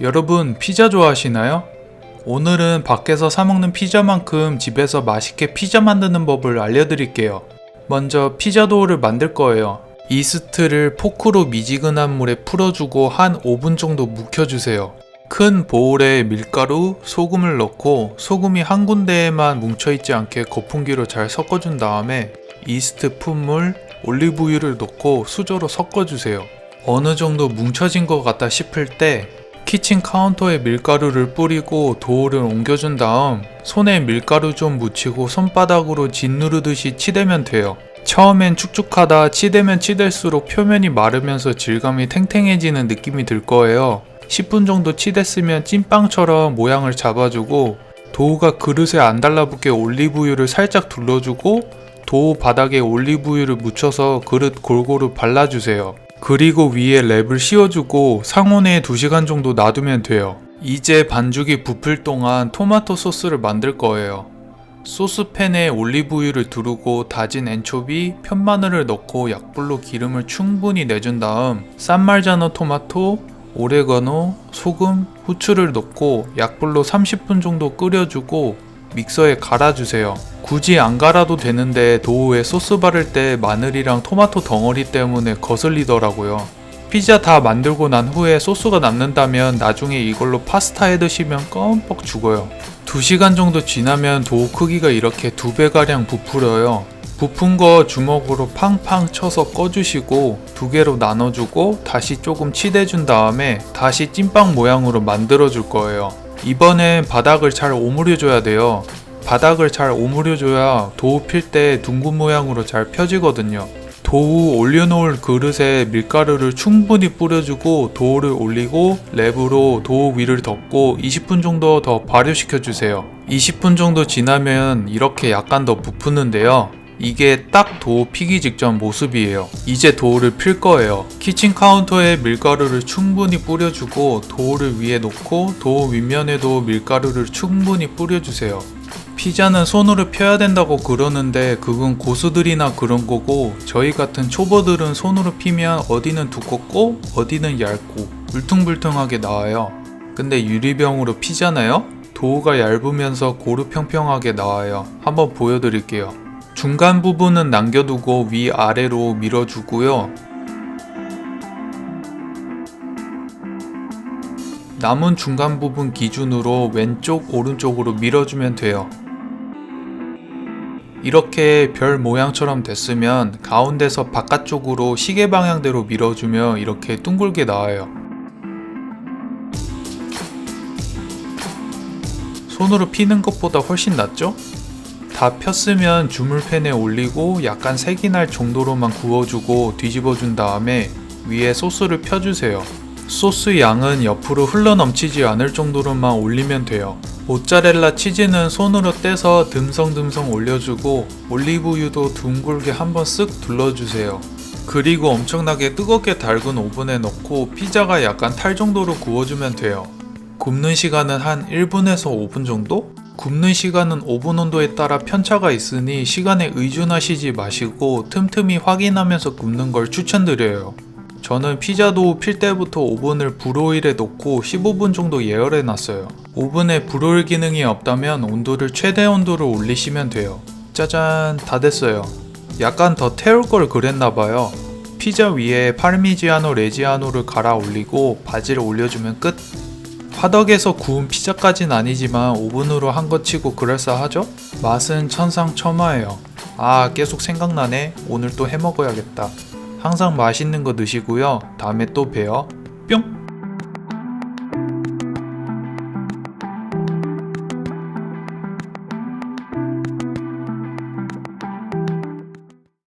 여러분 피자 좋아하시나요? 오늘은 밖에서 사 먹는 피자만큼 집에서 맛있게 피자 만드는 법을 알려드릴게요. 먼저 피자 도우를 만들 거예요. 이스트를 포크로 미지근한 물에 풀어주고 한 5분 정도 묵혀주세요. 큰 보울에 밀가루, 소금을 넣고 소금이 한 군데에만 뭉쳐있지 않게 거품기로 잘 섞어준 다음에 이스트 푼물, 올리브유를 넣고 수저로 섞어주세요. 어느 정도 뭉쳐진 것 같다 싶을 때 키친 카운터에 밀가루를 뿌리고 도우를 옮겨준 다음 손에 밀가루 좀 묻히고 손바닥으로 짓누르듯이 치대면 돼요. 처음엔 축축하다 치대면 치댈수록 표면이 마르면서 질감이 탱탱해지는 느낌이 들 거예요. 10분 정도 치댔으면 찐빵처럼 모양을 잡아주고 도우가 그릇에 안 달라붙게 올리브유를 살짝 둘러주고 도우 바닥에 올리브유를 묻혀서 그릇 골고루 발라주세요. 그리고 위에 랩을 씌워주고 상온에 2시간 정도 놔두면 돼요. 이제 반죽이 부풀 동안 토마토 소스를 만들 거예요. 소스팬에 올리브유를 두르고 다진 엔초비, 편마늘을 넣고 약불로 기름을 충분히 내준 다음 쌈말자노 토마토, 오레가노, 소금, 후추를 넣고 약불로 30분 정도 끓여주고 믹서에 갈아주세요. 굳이 안 갈아도 되는데 도우에 소스 바를 때 마늘이랑 토마토 덩어리 때문에 거슬리더라고요. 피자 다 만들고 난 후에 소스가 남는다면 나중에 이걸로 파스타 해 드시면 껌뻑 죽어요. 2시간 정도 지나면 도우 크기가 이렇게 두 배가량 부풀어요. 부푼 거 주먹으로 팡팡 쳐서 꺼주시고 두 개로 나눠주고 다시 조금 치대준 다음에 다시 찐빵 모양으로 만들어줄 거예요. 이번엔 바닥을 잘 오므려줘야 돼요. 바닥을 잘 오므려줘야 도우 필 때 둥근 모양으로 잘 펴지거든요. 도우 올려놓을 그릇에 밀가루를 충분히 뿌려주고 도우를 올리고 랩으로 도우 위를 덮고 20분 정도 더 발효시켜주세요. 20분 정도 지나면 이렇게 약간 더 부푸는데요. 이게 딱 도우 피기 직전 모습이에요. 이제 도우를 필 거예요. 키친 카운터에 밀가루를 충분히 뿌려주고 도우를 위에 놓고 도우 윗면에도 밀가루를 충분히 뿌려주세요. 피자는 손으로 펴야 된다고 그러는데 그건 고수들이나 그런 거고 저희 같은 초보들은 손으로 피면 어디는 두껍고 어디는 얇고 울퉁불퉁하게 나와요. 근데 유리병으로 피잖아요? 도우가 얇으면서 고루 평평하게 나와요. 한번 보여드릴게요. 중간 부분은 남겨두고 위아래로 밀어주고요. 남은 중간 부분 기준으로 왼쪽, 오른쪽으로 밀어주면 돼요. 이렇게 별 모양처럼 됐으면 가운데서 바깥쪽으로 시계 방향대로 밀어주면 이렇게 둥글게 나와요. 손으로 피는 것보다 훨씬 낫죠? 다 폈으면 주물팬에 올리고 약간 색이 날 정도로만 구워주고 뒤집어준 다음에 위에 소스를 펴주세요. 소스 양은 옆으로 흘러 넘치지 않을 정도로만 올리면 돼요. 모짜렐라 치즈는 손으로 떼서 듬성듬성 올려주고 올리브유도 둥글게 한번 쓱 둘러주세요. 그리고 엄청나게 뜨겁게 달군 오븐에 넣고 피자가 약간 탈 정도로 구워주면 돼요. 굽는 시간은 한 1분에서 5분 정도? 굽는 시간은 오븐 온도에 따라 편차가 있으니 시간에 의존하시지 마시고 틈틈이 확인하면서 굽는 걸 추천드려요. 저는 피자도 필 때부터 오븐을 불오일에 놓고 15분 정도 예열해 놨어요. 오븐에 불오일 기능이 없다면 온도를 최대 온도로 올리시면 돼요. 짜잔, 다 됐어요. 약간 더 태울 걸 그랬나봐요. 피자 위에 파르미지아노 레지아노를 갈아 올리고 바지를 올려주면 끝. 화덕에서 구운 피자까진 아니지만 오븐으로 한 것 치고 그럴싸하죠? 맛은 천상첨화예요. 아, 계속 생각나네. 오늘 또 해 먹어야겠다. 항상 맛있는 거 드시고요. 다음에 또 봬요. 뿅!